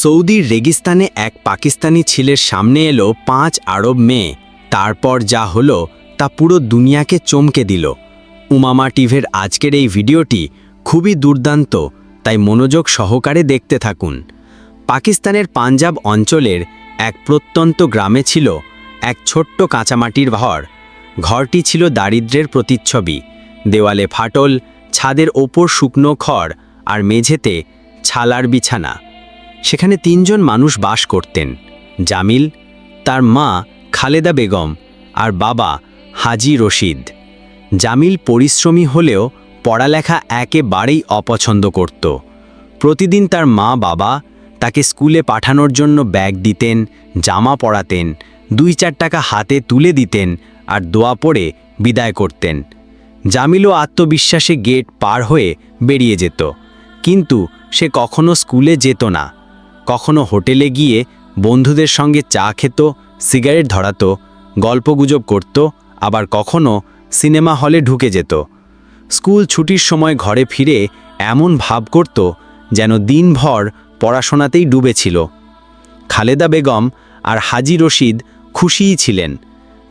সৌদির রেগিস্তানে এক পাকিস্তানি ছেলের সামনে এলো পাঁচ আরব মেয়ে। তারপর যা হলো, তা পুরো দুনিয়াকে চমকে দিল। উমামা টিভের আজকের এই ভিডিওটি খুবই দুর্দান্ত, তাই মনোযোগ সহকারে দেখতে থাকুন। পাকিস্তানের পাঞ্জাব অঞ্চলের এক প্রত্যন্ত গ্রামে ছিল এক ছোট্ট কাঁচামাটির ঘর। ঘরটি ছিল দারিদ্র্যের প্রতিচ্ছবি। দেওয়ালে ফাটল, ছাদের ওপর শুকনো খড় আর মেঝেতে ছালার বিছানা। সেখানে তিনজন মানুষ বাস করতেন, জামিল, তার মা খালেদা বেগম আর বাবা হাজি রশিদ। জামিল পরিশ্রমী হলেও পড়ালেখা একেবারেই অপছন্দ করত। প্রতিদিন তার মা বাবা তাকে স্কুলে পাঠানোর জন্য ব্যাগ দিতেন, জামা পরাতেন, দুই চার টাকা হাতে তুলে দিতেন আর দোয়া পড়ে বিদায় করতেন। জামিলও আত্মবিশ্বাসে গেট পার হয়ে বেরিয়ে যেত, কিন্তু সে কখনো স্কুলে যেত না। কখনো হোটেলে গিয়ে বন্ধুদের সঙ্গে চা খেত, সিগারেট ধরাতো, গল্পগুজব করত, আবার কখনো সিনেমা হলে ঢুকে যেত। স্কুল ছুটির সময় ঘরে ফিরে এমন ভাব করত যেন দিনভর পড়াশোনাতেই ডুবেছিল খালেদা বেগম আর হাজি রশিদ খুশিই ছিলেন।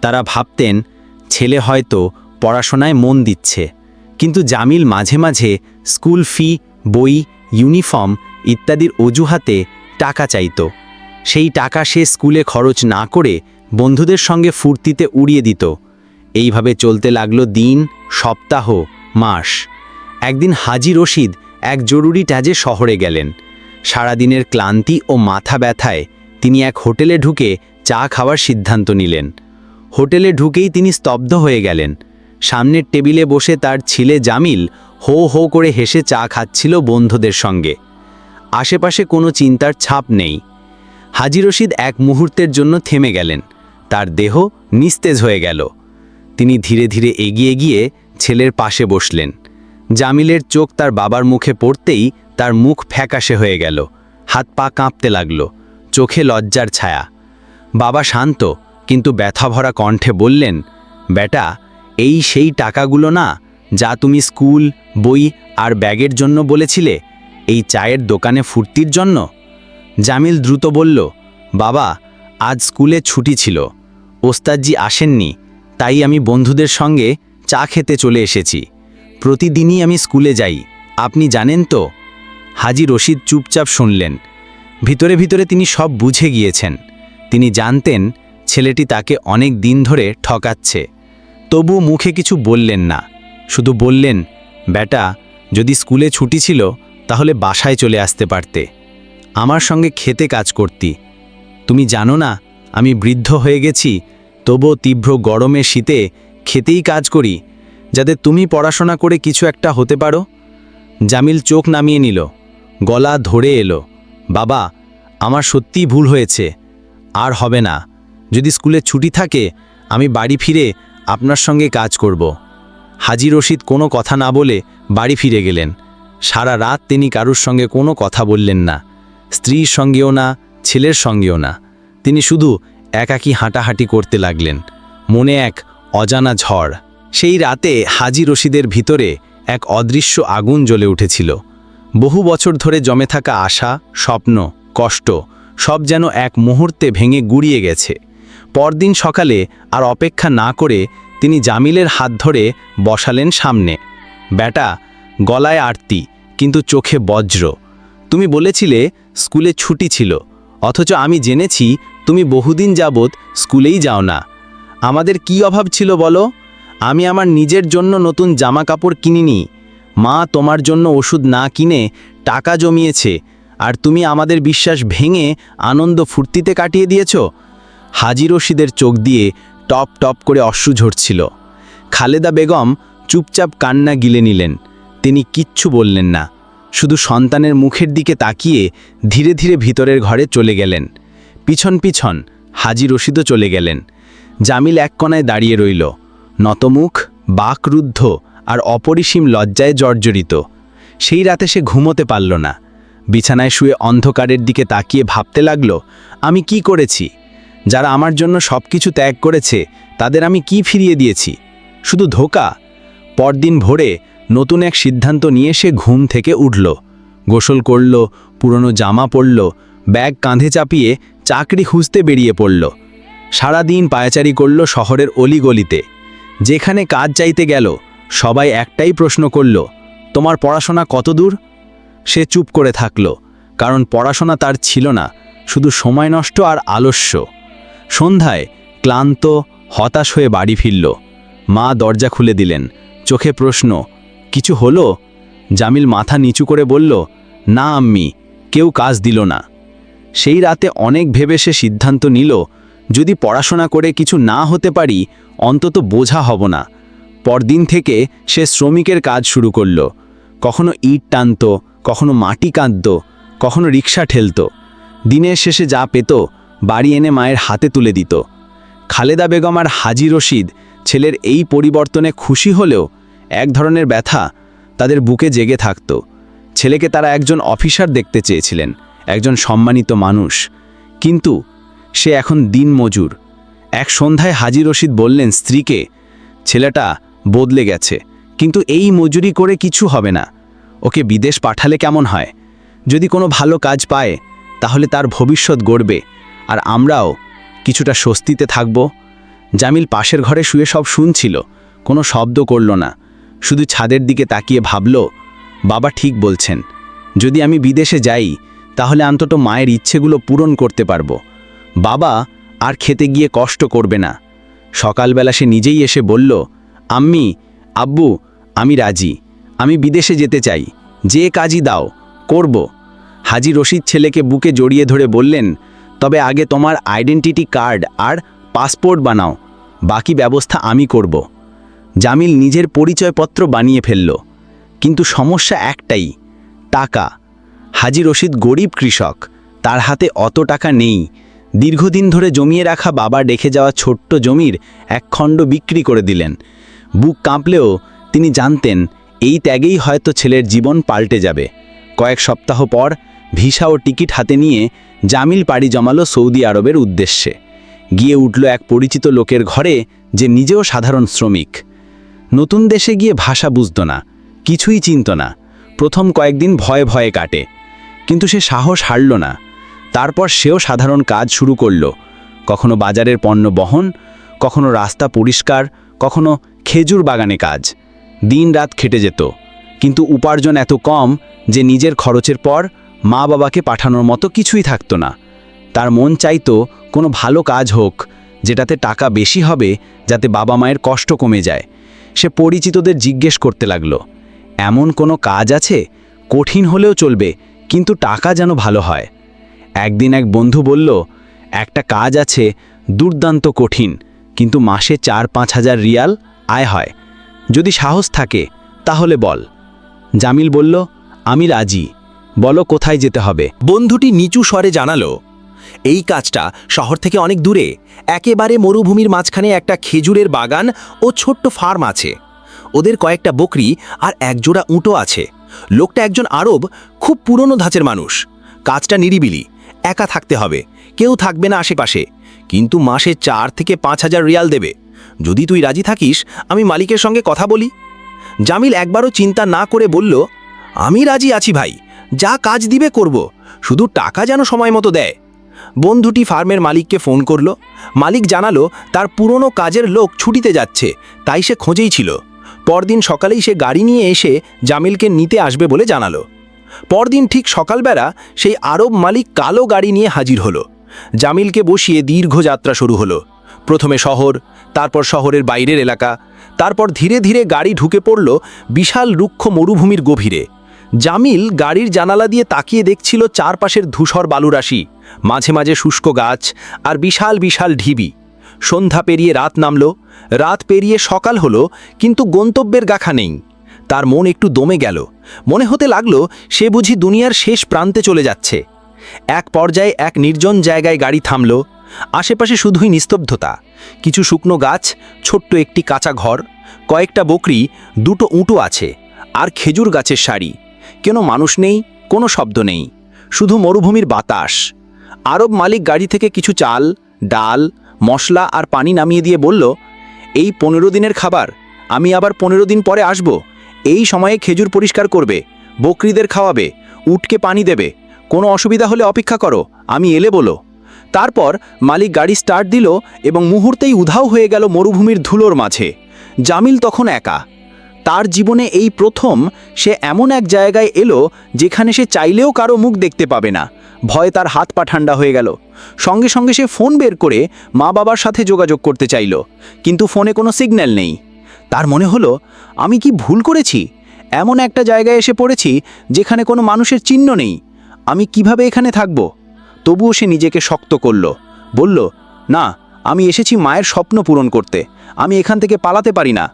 তারা ভাবতেন, ছেলে হয়তো পড়াশোনায় মন দিচ্ছে। কিন্তু জামিল মাঝে মাঝে স্কুল ফি, বই, ইউনিফর্ম ইত্যাদির অজুহাতে টাকা চাইত। সেই টাকা সে স্কুলে খরচ না করে বন্ধুদের সঙ্গে ফুর্তিতে উড়িয়ে দিত। এইভাবে চলতে লাগল দিন, সপ্তাহ, মাস। একদিন হাজি রশিদ এক জরুরি টাজে শহরে গেলেন। সারাদিনের ক্লান্তি ও মাথা ব্যথায় তিনি এক হোটেলে ঢুকে চা খাওয়ার সিদ্ধান্ত নিলেন। হোটেলে ঢুকেই তিনি স্তব্ধ হয়ে গেলেন। সামনের টেবিলে বসে তার ছেলে জামিল হো হো করে হেসে চা খাচ্ছিল বন্ধুদের সঙ্গে। আশেপাশে কোনো চিন্তার ছাপ নেই। হাজি রশিদ এক মুহূর্তের জন্য থেমে গেলেন। তার দেহ নিস্তেজ হয়ে গেল। তিনি ধীরে ধীরে এগিয়ে গিয়ে ছেলের পাশে বসলেন। জামিলের চোখ তার বাবার মুখে পড়তেই তার মুখ ফ্যাকাশে হয়ে গেল। হাত পা কাঁপতে লাগল। চোখে লজ্জার ছায়া। বাবা শান্ত, কিন্তু ব্যথাভরা কণ্ঠে বললেন, বেটা, এই সেই টাকাগুলো না যা তুমি স্কুল, বই আর ব্যাগের জন্য বলেছিলে এই চায়ের দোকানে ফুর্তির জন্য? জামিল দ্রুত বলল, বাবা, আজ স্কুলে ছুটি ছিল। ওস্তাদজি আসেননি, তাই আমি বন্ধুদের সঙ্গে চা খেতে চলে এসেছি। প্রতিদিনই আমি স্কুলে যাই, আপনি জানেন তো? হাজি রশিদ চুপচাপ শুনলেন। ভিতরে ভিতরে তিনি সব বুঝে গিয়েছেন। তিনি জানতেন, ছেলেটি তাকে অনেক দিন ধরে ঠকাচ্ছে। তবু মুখে কিছু বললেন না। শুধু বললেন, বেটা, যদি স্কুলে ছুটি ছিল তাহলে বাসায় চলে আসতে পারতে। আমার সঙ্গে খেতে কাজ করতি। তুমি জানো না, আমি বৃদ্ধ হয়ে গেছি, তবুও তীব্র গরমে শীতে খেতেই কাজ করি, যাতে তুমি পড়াশোনা করে কিছু একটা হতে পারো। জামিল চোখ নামিয়ে নিল, গলা ধরে এলো, বাবা, আমার সত্যিই ভুল হয়েছে, আর হবে না। যদি স্কুলে ছুটি থাকে, আমি বাড়ি ফিরে আপনার সঙ্গে কাজ করব। হাজি রশিদ কোনো কথা না বলে বাড়ি ফিরে গেলেন। সারা রাত তিনি কারুর সঙ্গে কোনো কথা বললেন না, স্ত্রীর সঙ্গেও না, ছেলের সঙ্গেও না। তিনি শুধু একাকী হাঁটাহাঁটি করতে লাগলেন, মনে এক অজানা ঝড়। সেই রাতে হাজি রশিদের ভিতরে এক অদৃশ্য আগুন জ্বলে উঠেছিল। বহু বছর ধরে জমে থাকা আশা, স্বপ্ন, কষ্ট, সব যেন এক মুহূর্তে ভেঙে গুড়িয়ে গেছে। পরদিন সকালে আর অপেক্ষা না করে তিনি জামিলের হাত ধরে বসালেন সামনে। ব্যাটা গলায় আরতি, কিন্তু চোখে বজ্র। তুমি বলেছিলে, স্কুলে ছুটি ছিল। অথচ আমি জেনেছি, তুমি বহুদিন যাবৎ স্কুলেই যাও না। আমাদের কি অভাব ছিল বলো? আমি আমার নিজের জন্য নতুন জামা কাপড় কিনিনি। মা তোমার জন্য ওষুধ না কিনে টাকা জমিয়েছে, আর তুমি আমাদের বিশ্বাস ভেঙে আনন্দ ফুর্তিতে কাটিয়ে দিয়েছ? হাজি রশিদের চোখ দিয়ে টপ টপ করে অশ্রু ঝরছিল। খালেদা বেগম চুপচাপ কান্না গিলে নিলেন। তিনি কিচ্ছু বললেন না, শুধু সন্তানের মুখের দিকে তাকিয়ে ধীরে ধীরে ভিতরের ঘরে চলে গেলেন। পিছন পিছন হাজি রশিদও চলে গেলেন। জামিল এক কোনায় দাঁড়িয়ে রইল। নতমুখ, বাকরুদ্ধ আর অপরিসীম লজ্জায় জর্জরিত। সেই রাতে সে ঘুমোতে পারল না। বিছানায় শুয়ে অন্ধকারের দিকে তাকিয়ে ভাবতে লাগল, আমি কি করেছি? যারা আমার জন্য সব কিছু ত্যাগ করেছে, তাদের আমি কি ফিরিয়ে দিয়েছি? শুধু ধোকা? পরদিন ভোরে নতুন এক সিদ্ধান্ত নিয়ে সে ঘুম থেকে উঠল। গোসল করল, পুরনো জামা পরল, ব্যাগ কাঁধে চাপিয়ে চাকরি খুঁজতে বেরিয়ে পড়ল। সারাদিন পায়াচারি করল শহরের অলিগলিতে। যেখানে কাজ চাইতে গেল, সবাই একটাই প্রশ্ন করল, তোমার পড়াশোনা কত দূর? সে চুপ করে থাকল, কারণ পড়াশোনা তার ছিল না, শুধু সময় নষ্ট আর আলস্য। সন্ধ্যায় ক্লান্ত, হতাশ হয়ে বাড়ি ফিরল। মা দরজা খুলে দিলেন, চোখে প্রশ্ন কিছু হলো? জামিল মাথা নিচু করে বলল, না, আম্মি, কেউ কাজ দিল না। সেই রাতে অনেক ভেবে সে সিদ্ধান্ত নিল, যদি পড়াশোনা করে কিছু না হতে পারি, অন্তত বোঝা হব না। পরদিন থেকে সে শ্রমিকের কাজ শুরু করল। কখনো ইট টানত, কখনো মাটি কাঁদত, কখনো রিক্সা ঠেলত। দিনের শেষে যা পেত, বাড়ি এনে মায়ের হাতে তুলে দিত। খালেদা বেগম আর হাজি রশিদ, ছেলের এই পরিবর্তনে খুশি হলেও এক ধরনের ব্যথা তাদের বুকে জেগে থাকত। ছেলেকে তারা একজন অফিসার দেখতে চেয়েছিলেন, একজন সম্মানিত মানুষ। কিন্তু সে এখন দিন মজুর এক সন্ধ্যায় হাজি রশিদ বললেন, স্ত্রীকে, ছেলেটা বদলে গেছে, কিন্তু এই মজুরি করে কিছু হবে না। ওকে বিদেশ পাঠালে কেমন হয়? যদি কোনো ভালো কাজ পায়, তাহলে তার ভবিষ্যৎ গড়বে, আর আমরাও কিছুটা স্বস্তিতে থাকব। জামিল পাশের ঘরে শুয়ে সব শুনছিল, কোনো শব্দ করল না। শুধু ছাদের দিকে তাকিয়ে ভাবল, বাবা ঠিক বলছেন। যদি আমি বিদেশে যাই, তাহলে অন্তত মায়ের ইচ্ছেগুলো পূরণ করতে পারব। বাবা আর খেতে গিয়ে কষ্ট করবে না। সকালবেলা সে নিজেই এসে বলল, আম্মি, আব্বু, আমি রাজি। আমি বিদেশে যেতে চাই। যে কাজই দাও, করব। হাজি রশিদ ছেলেকে বুকে জড়িয়ে ধরে বললেন, তবে আগে তোমার আইডেন্টিটি কার্ড আর পাসপোর্ট বানাও। বাকি ব্যবস্থা আমি করব। জামিল নিজের পরিচয়পত্র বানিয়ে ফেলল। কিন্তু সমস্যা একটাই, টাকা। হাজি রশিদ গরিব কৃষক, তার হাতে অত টাকা নেই। দীর্ঘদিন ধরে জমিয়ে রাখা বাবা ডেকে যাওয়া ছোট্ট জমির এক খণ্ড বিক্রি করে দিলেন। বুক কাঁপলেও তিনি জানতেন, এই ত্যাগেই হয়তো ছেলের জীবন পাল্টে যাবে। কয়েক সপ্তাহ পর ভিসা ও টিকিট হাতে নিয়ে জামিল পাড়ি জমালো সৌদি আরবের উদ্দেশ্যে। গিয়ে উঠল এক পরিচিত লোকের ঘরে, যে নিজেও সাধারণ শ্রমিক। নতুন দেশে গিয়ে ভাষা বুঝত না, কিছুই চিনত না। প্রথম কয়েকদিন ভয়ে ভয়ে কাটে। কিন্তু সে সাহস হারল না। তারপর সেও সাধারণ কাজ শুরু করল। কখনো বাজারের পণ্য বহন, কখনো রাস্তা পরিষ্কার, কখনো খেজুর বাগানে কাজ। দিন রাত খেটে যেত। কিন্তু উপার্জন এত কম যে নিজের খরচের পর মা বাবাকে পাঠানোর মতো কিছুই থাকতো না। তার মন চাইতো কোনো ভালো কাজ হোক, যেটাতে টাকা বেশি হবে, যাতে বাবা মায়ের কষ্ট কমে যায়। সে পরিচিতদের জিজ্ঞেস করতে লাগল, এমন কোনো কাজ আছে? কঠিন হলেও চলবে, কিন্তু টাকা যেন ভালো হয়। একদিন এক বন্ধু বলল, একটা কাজ আছে, দুর্দান্ত কঠিন, কিন্তু মাসে চার পাঁচ হাজার রিয়াল আয় হয়। যদি সাহস থাকে, তাহলে বল। জামিল বলল, আমি রাজি, বলো কোথায় যেতে হবে? বন্ধুটি নিচু স্বরে জানালো এই কাজটা শহর থেকে অনেক দূরে। একেবারে মরুভূমির মাঝখানে একটা খেজুরের বাগান ও ছোট্ট ফার্ম আছে। ওদের কয়েকটা বকরি আর একজোড়া উঁটো আছে। লোকটা একজন আরব, খুব পুরনো ধাঁচের মানুষ। কাজটা নিরিবিলি, একা থাকতে হবে, কেউ থাকবে না আশেপাশে। কিন্তু মাসে চার থেকে পাঁচ হাজার রিয়াল দেবে। যদি তুই রাজি থাকিস, আমি মালিকের সঙ্গে কথা বলি। জামিল একবারও চিন্তা না করে বলল, আমি রাজি আছি ভাই, যা কাজ দিবে করব। শুধু টাকা যেন সময় মতো দেয়। বন্ধুটি ফার্মের মালিককে ফোন করল। মালিক জানালো, তার পুরনো কাজের লোক ছুটিতে যাচ্ছে, তাই সে খোঁজেই ছিল। পরদিন সকালেই সে গাড়ি নিয়ে এসে জামিলকে নিতে আসবে বলে জানালো। পরদিন ঠিক সকালবেলা সেই আরব মালিক কালো গাড়ি নিয়ে হাজির হলো। জামিলকে বসিয়ে দীর্ঘ যাত্রা শুরু হলো। প্রথমে শহর, তারপর শহরের বাইরের এলাকা, তারপর ধীরে ধীরে গাড়ি ঢুকে পড়ল বিশাল রুক্ষ মরুভূমির গভীরে। জামিল গাড়ির জানালা দিয়ে তাকিয়ে দেখছিল চারপাশের ধূসর বালুরাশি, মাঝে মাঝে শুষ্ক গাছ আর বিশাল বিশাল ঢিবি। সন্ধ্যা পেরিয়ে রাত নামল, রাত পেরিয়ে সকাল হলো, কিন্তু গন্তব্যের গাখা নেই। তার মন একটু দমে গেল, মনে হতে লাগল সে বুঝি দুনিয়ার শেষ প্রান্তে চলে যাচ্ছে। এক পর্যায়ে এক নির্জন জায়গায় গাড়ি থামল, আশেপাশে শুধুই নিস্তব্ধতা। কিছু শুকনো গাছ, ছোট্ট একটি কাঁচা ঘর, কয়েকটা বকরি, দুটো উঁটো আছে, আর খেজুর গাছের সারি। কেন মানুষ নেই, কোনো শব্দ নেই, শুধু মরুভূমির বাতাস। আরব মালিক গাড়ি থেকে কিছু চাল, ডাল, মশলা আর পানি নামিয়ে দিয়ে বলল, এই পনেরো দিনের খাবার, আমি আবার পনেরো দিন পরে আসব। এই সময়ে খেজুর পরিষ্কার করবে, বকরিদের খাওয়াবে, উটকে পানি দেবে। কোনো অসুবিধা হলে অপেক্ষা করো, আমি এলে বলো। তারপর মালিক গাড়ি স্টার্ট দিল এবং মুহূর্তেই উধাও হয়ে গেল মরুভূমির ধুলোর মাঝে। জামিল তখন একা তার জীবনে এই প্রথম সে এমন এক জায়গায় এলো যেখানে সে চাইলেও কারও মুখ দেখতে পাবে না। ভয়ে তার হাত পা ঠান্ডা হয়ে গেল। সঙ্গে সঙ্গে সে ফোন বের করে মা বাবার সাথে যোগাযোগ করতে চাইল, কিন্তু ফোনে কোনো সিগন্যাল নেই। তার মনে হলো, আমি কি ভুল করেছি? এমন একটা জায়গায় এসে পড়েছি যেখানে কোনো মানুষের চিহ্ন নেই। আমি কীভাবে এখানে থাকব? তবুও সে নিজেকে শক্ত করল। বলল, না, আমি এসেছি মায়ের স্বপ্ন পূরণ করতে। আমি এখান থেকে পালাতে পারি না।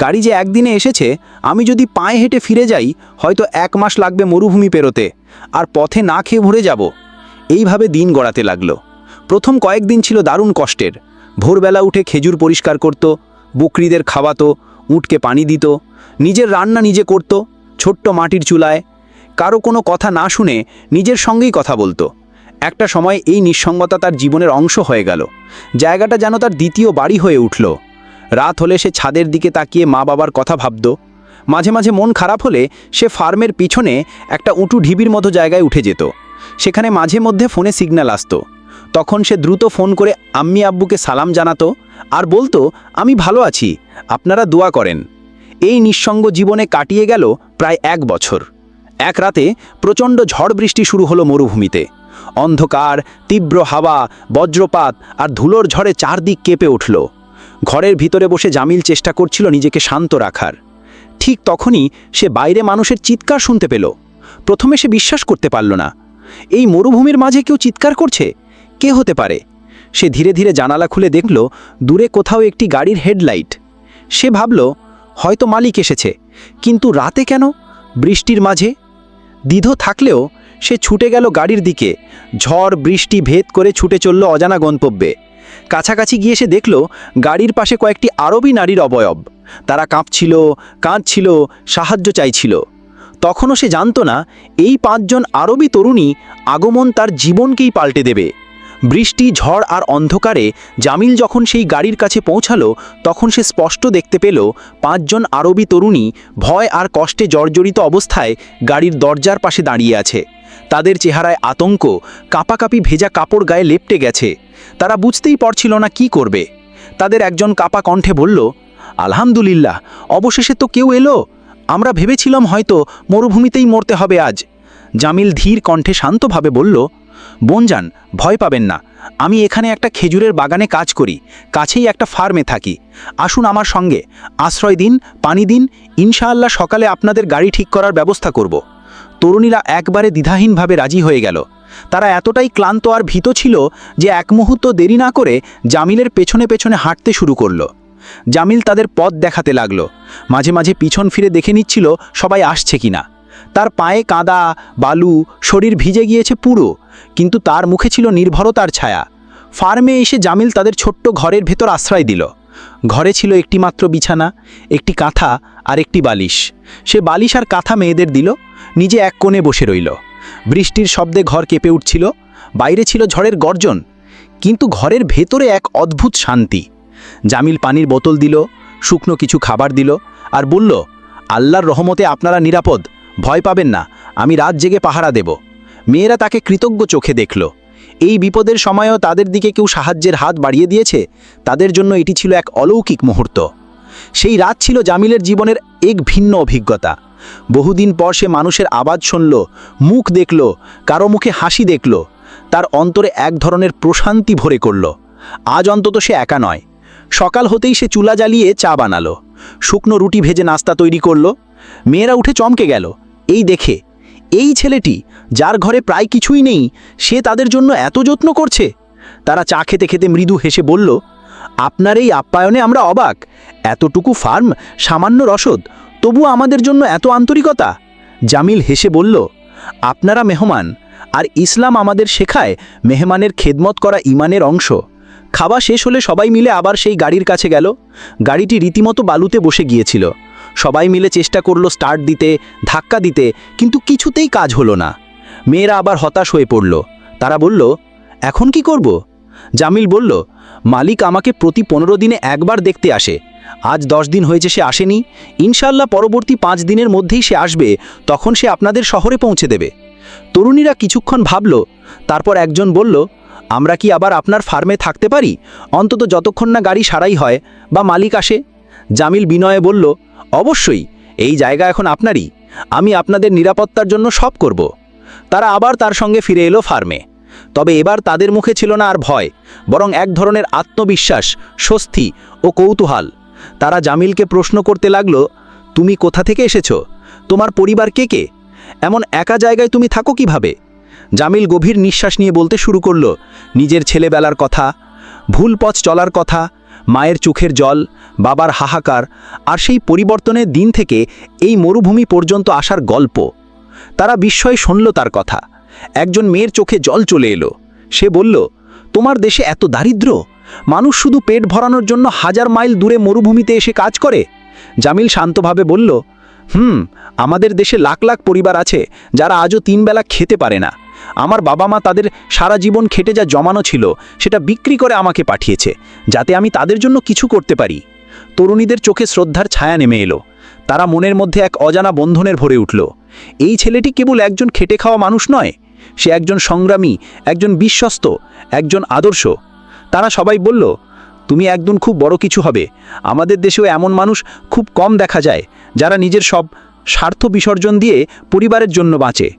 গাড়ি যে একদিনে এসেছে, আমি যদি পায়ে হেঁটে ফিরে যাই, হয়তো এক মাস লাগবে মরুভূমি পেরোতে, আর পথে না খেয়ে ভরে যাব। এইভাবে দিন গড়াতে লাগল। প্রথম কয়েকদিন ছিল দারুণ কষ্টের। ভোরবেলা উঠে খেজুর পরিষ্কার করত, বকরিদের খাওয়াতো, উটকে পানি দিত, নিজের রান্না নিজে করত, ছোট্ট মাটির চুলায়। কারও কোনো কথা না শুনে নিজের সঙ্গেই কথা বলতো। একটা সময় এই নিঃসঙ্গতা তার জীবনের অংশ হয়ে গেল। জায়গাটা যেন তার দ্বিতীয় বাড়ি হয়ে উঠল। রাত হলে সে ছাদের দিকে তাকিয়ে মা বাবার কথা ভাবত। মাঝে মাঝে মন খারাপ হলে সে ফার্মের পিছনে একটা উঁচু ঢিবির মতো জায়গায় উঠে যেত। সেখানে মাঝে মধ্যে ফোনে সিগন্যাল আসতো। তখন সে দ্রুত ফোন করে আম্মি আব্বুকে সালাম জানাতো আর বলতো, আমি ভালো আছি, আপনারা দোয়া করেন। এই নিঃসঙ্গ জীবনে কাটিয়ে গেল প্রায় এক বছর। এক রাতে প্রচণ্ড ঝড় বৃষ্টি শুরু হলো মরুভূমিতে। অন্ধকার, তীব্র হাওয়া, বজ্রপাত আর ধুলোর ঝড়ে চারদিক কেঁপে উঠল। ঘরের ভিতরে বসে জামিল চেষ্টা করছিল নিজেকে শান্ত রাখার। ঠিক তখনই সে বাইরে মানুষের চিৎকার শুনতে পেল। প্রথমে সে বিশ্বাস করতে পারল না। এই মরুভূমির মাঝে কেউ চিৎকার করছে? কে হতে পারে? সে ধীরে ধীরে জানালা খুলে দেখল, দূরে কোথাও একটি গাড়ির হেডলাইট। সে ভাবল, হয়তো মালিক এসেছে। কিন্তু রাতে কেন? বৃষ্টির মাঝে? দ্বিধ থাকলেও সে ছুটে গেল গাড়ির দিকে। ঝড়, বৃষ্টি ভেদ করে ছুটে চলল অজানা গন্তব্যে। কাছাকাছি গিয়ে সে দেখল গাড়ির পাশে কয়েকটি আরবি নারীর অবয়ব। তারা কাঁপছিল, কাঁদছিল, সাহায্য চাইছিল। তখনও সে জানত না, এই পাঁচজন আরবি তরুণী আগমন তার জীবনকেই পাল্টে দেবে। বৃষ্টি, ঝড় আর অন্ধকারে জামিল যখন সেই গাড়ির কাছে পৌঁছালো, তখন সে স্পষ্ট দেখতে পেল পাঁচজন আরবি তরুণী ভয় আর কষ্টে জর্জরিত অবস্থায় গাড়ির দরজার পাশে দাঁড়িয়ে আছে। তাদের চেহারায় আতঙ্ক, কাপাকাপি ভেজা কাপড় গায়ে লেপটে গেছে। তারা বুঝতেই পারছিল না কি করবে। তাদের একজন কাপা কণ্ঠে বলল, আলহামদুলিল্লাহ, অবশেষে তো কেউ এলো। আমরা ভেবেছিলাম হয়তো মরুভূমিতেই মরতে হবে আজ। জামিল ধীর কণ্ঠে শান্তভাবে বলল, বোনজান, ভয় পাবেন না। আমি এখানে একটা খেজুরের বাগানে কাজ করি। কাছেই একটা ফার্মে থাকি। আসুন আমার সঙ্গে। আশ্রয় দিন, পানি দিন। ইনশাআল্লাহ সকালে আপনাদের গাড়ি ঠিক করার ব্যবস্থা করব। তরুণীরা একবারে দ্বিধাহীনভাবে রাজি হয়ে গেল। তারা এতটাই ক্লান্ত আর ভীত ছিল যে এক মুহূর্ত দেরি না করে জামিলের পেছনে পেছনে হাঁটতে শুরু করল। জামিল তাদের পথ দেখাতে লাগল। মাঝে মাঝে পিছন ফিরে দেখে নিচ্ছিল সবাই আসছে কিনা তার পায়ে কাদা, বালু, শরীর ভিজে গিয়েছে পুরো, কিন্তু তার মুখে ছিল নির্ভরতার ছায়া। ফার্মে এসে জামিল তাদের ছোট্ট ঘরের ভেতর আশ্রয় দিল। ঘরে ছিল একটি মাত্র বিছানা, একটি কাঁথা আর একটি বালিশ। সে বালিশ আর কাঁথা মেয়েদের দিল। নিজে এক কোণে বসে রইল। বৃষ্টির শব্দে ঘর কেঁপে উঠছিল, বাইরে ছিল ঝড়ের গর্জন, কিন্তু ঘরের ভেতরে এক অদ্ভুত শান্তি। জামিল পানির বোতল দিল, শুকনো কিছু খাবার দিল আর বলল, আল্লাহর রহমতে আপনারা নিরাপদ, ভয় পাবেন না, আমি রাত জেগে পাহারা দেব। মেয়েরা তাকে কৃতজ্ঞ চোখে দেখল। এই বিপদের সময়ও তাদের দিকে কেউ সাহায্যের হাত বাড়িয়ে দিয়েছে, তাদের জন্য এটি ছিল এক অলৌকিক মুহূর্ত। সেই রাত ছিল জামিলের জীবনের এক ভিন্ন অভিজ্ঞতা। বহুদিন পর সে মানুষের আওয়াজ শুনল, মুখ দেখল, কারও মুখে হাসি দেখল, তার অন্তরে এক ধরনের প্রশান্তি ভরে করল। আজ অন্তত সে একা নয়। সকাল হতেই সে চুলা জ্বালিয়ে চা বানালো, শুকনো রুটি ভেজে নাস্তা তৈরি করল। মেয়েরা উঠে চমকে গেল, এই দেখে, এই ছেলেটি, যার ঘরে প্রায় কিছুই নেই, সে তাদের জন্য এত যত্ন করছে? তারা চা খেতে খেতে মৃদু হেসে বলল, আপনার এই আপ্যায়নে আমরা অবাক। এতটুকু ফার্ম সামান্য রসদ তবু আমাদের জন্য এত আন্তরিকতা? জামিল হেসে বলল, আপনারা মেহমান, আর ইসলাম আমাদের শেখায় মেহমানের খেদমত করা ইমানের অংশ। খাওয়া শেষ হলে সবাই মিলে আবার সেই গাড়ির কাছে গেল। গাড়িটি রীতিমতো বালুতে বসে গিয়েছিল। সবাই মিলে চেষ্টা করল স্টার্ট দিতে, ধাক্কা দিতে, কিন্তু কিছুতেই কাজ হলো না। মেয়েরা আবার হতাশ হয়ে পড়ল। তারা বলল, এখন কি করব? জামিল বলল, মালিক আমাকে প্রতি পনেরো দিনে একবার দেখতে আসে। আজ দশ দিন হয়েছে সে আসেনি। ইনশাল্লাহ পরবর্তী পাঁচ দিনের মধ্যেই সে আসবে, তখন সে আপনাদের শহরে পৌঁছে দেবে। তরুণীরা কিছুক্ষণ ভাবল, তারপর একজন বলল, আমরা কি আবার আপনার ফার্মে থাকতে পারি? অন্তত যতক্ষণ না গাড়ি সারাই হয় বা মালিক আসে। জামিল বিনয়ে বলল, অবশ্যই, এই জায়গা এখন আপনারই। আমি আপনাদের নিরাপত্তার জন্য সব করব। তারা আবার তার সঙ্গে ফিরে এলো ফার্মে। তবে এবার তাদের মুখে ছিল না আর ভয়, বরং এক ধরনের আত্মবিশ্বাস, স্বস্তি ও কৌতূহল। তারা জামিলকে প্রশ্ন করতে লাগল, তুমি কোথা থেকে এসেছ? তোমার পরিবার কে কে? এমন একা জায়গায় তুমি থাকো কীভাবে? জামিল গভীর নিঃশ্বাস নিয়ে বলতে শুরু করল, নিজের ছেলেবেলার কথা, ভুল পথ চলার কথা, মায়ের চোখের জল, বাবার হাহাকার, আর সেই পরিবর্তনের দিন থেকে এই মরুভূমি পর্যন্ত আসার গল্প। তারা বিস্ময়ে শুনল তার কথা। একজন মেয়ের চোখে জল চলে এলো। সে বলল, তোমার দেশে এত দারিদ্র? মানুষ শুধু পেট ভরানোর জন্য হাজার মাইল দূরে মরুভূমিতে এসে কাজ করে? জামিল শান্তভাবে বলল, হুম, আমাদের দেশে লাখ লাখ পরিবার আছে যারা আজও তিনবেলা খেতে পারে না। আমার বাবা মা তাদের সারা জীবন খেটে যা জমানো ছিল, সেটা বিক্রি করে আমাকে পাঠিয়েছে, যাতে আমি তাদের জন্য কিছু করতে পারি। তরুণীদের চোখে শ্রদ্ধার ছায়া নেমে এলো। তারা মনের মধ্যে এক অজানা বন্ধনের ভরে উঠল, এই ছেলেটি কেবল একজন খেটে খাওয়া মানুষ নয়, সে একজন সংগ্রামী, একজন বিশ্বস্ত, একজন আদর্শ তারা সবাই বলল, তুমি একদিন খুব বড় কিছু হবে। আমাদের দেশেও এমন মানুষ খুব কম দেখা যায়, যারা নিজের সব স্বার্থ বিসর্জন দিয়ে পরিবারের জন্য বাঁচে।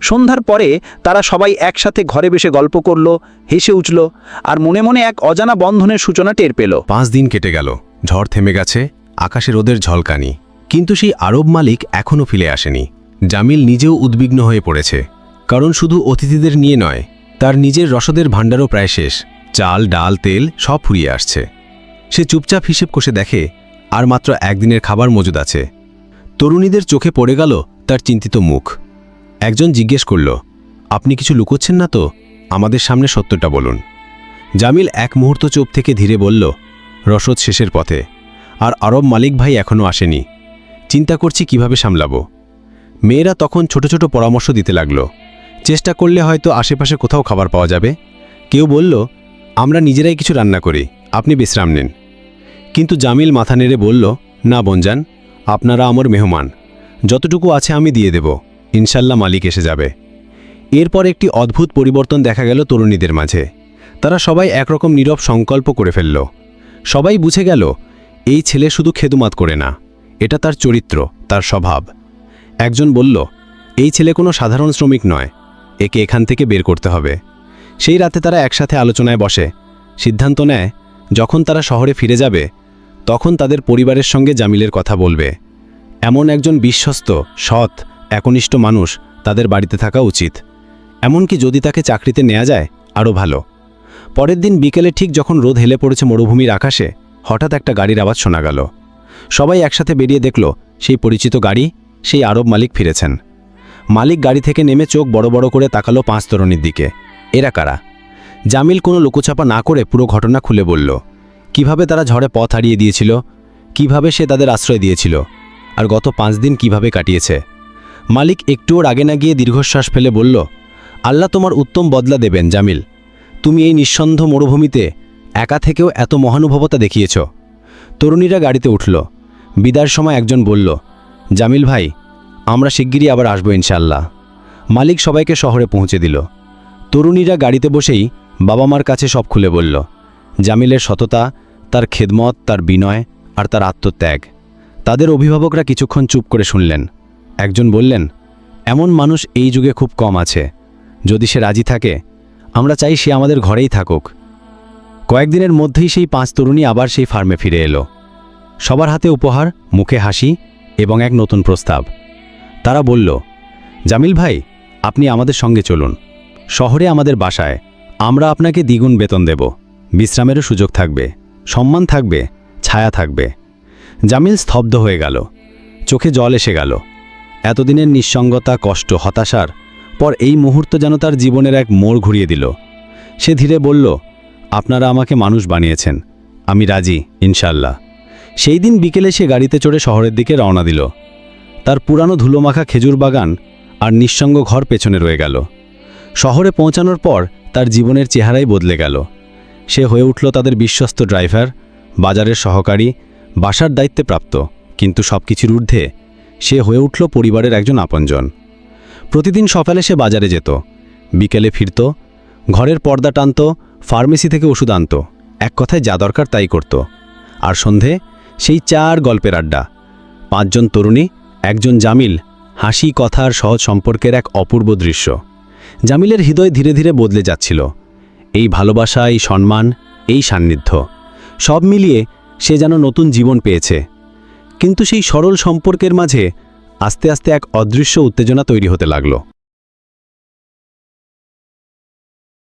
সন্ধ্যার পরে তারা সবাই একসাথে ঘরে বসে গল্প করল, হেসে উঠল, আর মনে মনে এক অজানা বন্ধনের সূচনা টের পেল। পাঁচ দিন কেটে গেল, ঝড় থেমে গেছে, আকাশে রোদের ঝলকানি। কিন্তু সেই আরব মালিক এখনও ফিরে আসেনি। জামিল নিজেও উদ্বিগ্ন হয়ে পড়েছে। কারণ শুধু অতিথিদের নিয়ে নয়, তার নিজের রসদের ভাণ্ডারও প্রায় শেষ। চাল, ডাল, তেল সব ফুরিয়ে আসছে। সে চুপচাপ হিসেব কষে দেখে, আর মাত্র একদিনের খাবার মজুদ আছে। তরুণীদের চোখে পড়ে গেল তার চিন্তিত মুখ। একজন জিজ্ঞেস করল, আপনি কিছু লুকোচ্ছেন না তো? আমাদের সামনে সত্যটা বলুন। জামিল এক মুহূর্ত চোপ থেকে ধীরে বলল, রসদ শেষের পথে। আর আরব মালিক ভাই এখনও আসেনি। চিন্তা করছি কীভাবে সামলাব? মেয়েরা তখন ছোট ছোট পরামর্শ দিতে লাগল। চেষ্টা করলে হয়তো আশেপাশে কোথাও খাবার পাওয়া যাবে। কেউ বলল আমরা নিজেরাই কিছু রান্না করি, আপনি বিশ্রাম নিন। কিন্তু জামিল মাথা নেড়ে বলল, না বনজান, আপনারা আমার মেহমান। যতটুকু আছে আমি দিয়ে দেব, ইনশাল্লাহ মালিক এসে যাবে। এরপর একটি অদ্ভুত পরিবর্তন দেখা গেল তরুণীদের মাঝে। তারা সবাই একরকম নীরব সংকল্প করে ফেলল। সবাই বুঝে গেল, এই ছেলে শুধু খেদুমাত করে না, এটা তার চরিত্র, তার স্বভাব। একজন বলল, এই ছেলে কোনো সাধারণ শ্রমিক নয়, একে এখান থেকে বের করতে হবে। সেই রাতে তারা একসাথে আলোচনায় বসে। সিদ্ধান্ত নেয়, যখন তারা শহরে ফিরে যাবে, তখন তাদের পরিবারের সঙ্গে জামিলের কথা বলবে। এমন একজন বিশ্বস্ত, সৎ, একনিষ্ঠ মানুষ তাদের বাড়িতে থাকা উচিত। এমনকি যদি তাকে চাকরিতে নেওয়া যায়, আরও ভালো। পরের দিন বিকেলে ঠিক যখন রোদ হেলে পড়েছে মরুভূমির আকাশে, হঠাৎ একটা গাড়ির আওয়াজ শোনা গেল। সবাই একসাথে বেরিয়ে দেখল, সেই পরিচিত গাড়ি, সেই আরব মালিক ফিরেছেন। মালিক গাড়ি থেকে নেমে চোখ বড় বড় করে তাকালো পাঁচ তরুণীর দিকে। এরা কারা? জামিল কোনো লুকোচাপা না করে পুরো ঘটনা খুলে বলল, কীভাবে তারা ঝড়ে পথ হারিয়ে দিয়েছিল? কীভাবে সে তাদের আশ্রয় দিয়েছিল? আর গত পাঁচ দিন কীভাবে কাটিয়েছে? মালিক একটুও আগে না গিয়ে দীর্ঘশ্বাস ফেলে বলল, আল্লাহ তোমার উত্তম বদলা দেবেন, জামিল। তুমি এই নিঃসন্দ মরুভূমিতে একা থেকেও এত মহানুভবতা দেখিয়েছ। তরুণীরা গাড়িতে উঠল। বিদার সময় একজন বলল, জামিল ভাই, আমরা শিগগিরই আবার আসব ইনশাল্লাহ মালিক সবাইকে শহরে পৌঁছে দিল। তরুণীরা গাড়িতে বসেই বাবা মার কাছে সব খুলে বলল, জামিলের সততা, তার খেদমত, তার বিনয় আর তার আত্মত্যাগ। তাদের অভিভাবকরা কিছুক্ষণ চুপ করে শুনলেন। একজন বললেন, এমন মানুষ এই যুগে খুব কম আছে। যদি সে রাজি থাকে, আমরা চাই সে আমাদের ঘরেই থাকুক। কয়েকদিনের মধ্যেই সেই পাঁচ তরুণী আবার সেই ফার্মে ফিরে এলো। সবার হাতে উপহার, মুখে হাসি এবং এক নতুন প্রস্তাব। তারা বলল, জামিল ভাই, আপনি আমাদের সঙ্গে চলুন। শহরে আমাদের বাসায়, আমরা আপনাকে দ্বিগুণ বেতন দেব। বিশ্রামেরও সুযোগ থাকবে, সম্মান থাকবে, ছায়া থাকবে। জামিল স্তব্ধ হয়ে গেল। চোখে জল এসে গেল। এতদিনের নিঃসঙ্গতা, কষ্ট, হতাশার পর এই মুহূর্ত যেন তার জীবনের এক মোড় ঘুরিয়ে দিল। সে ধীরে বলল, আপনারা আমাকে মানুষ বানিয়েছেন। আমি রাজি ইনশাল্লাহ সেই দিন বিকেলে সে গাড়িতে চড়ে শহরের দিকে রওনা দিল। তার পুরানো ধুলোমাখা খেজুর বাগান আর নিঃসঙ্গ ঘর পেছনে রয়ে গেল। শহরে পৌঁছানোর পর তার জীবনের চেহারাই বদলে গেল। সে হয়ে উঠল তাদের বিশ্বস্ত ড্রাইভার, বাজারের সহকারী, বাসার দায়িত্বে প্রাপ্ত। কিন্তু সব কিছুর ঊর্ধ্বে সে হয়ে উঠল পরিবারের একজন আপনজন। প্রতিদিন সকালে সে বাজারে যেত। বিকেলে ফিরত, ঘরের পর্দা টানত, ফার্মেসি থেকে ওষুধ আনত। এক কথায় যা দরকার তাই করত। আর সন্ধে সেই চার গল্পের আড্ডা। পাঁচজন তরুণী, একজন জামিল হাসি কথার সহজ সম্পর্কের এক অপূর্ব দৃশ্য। জামিলের হৃদয় ধীরে ধীরে বদলে যাচ্ছিল। এই ভালোবাসা, এই সম্মান, এই সান্নিধ্য, সব মিলিয়ে সে যেন নতুন জীবন পেয়েছে। কিন্তু সেই সরল সম্পর্কের মাঝে আস্তে আস্তে এক অদৃশ্য উত্তেজনা তৈরি হতে লাগল।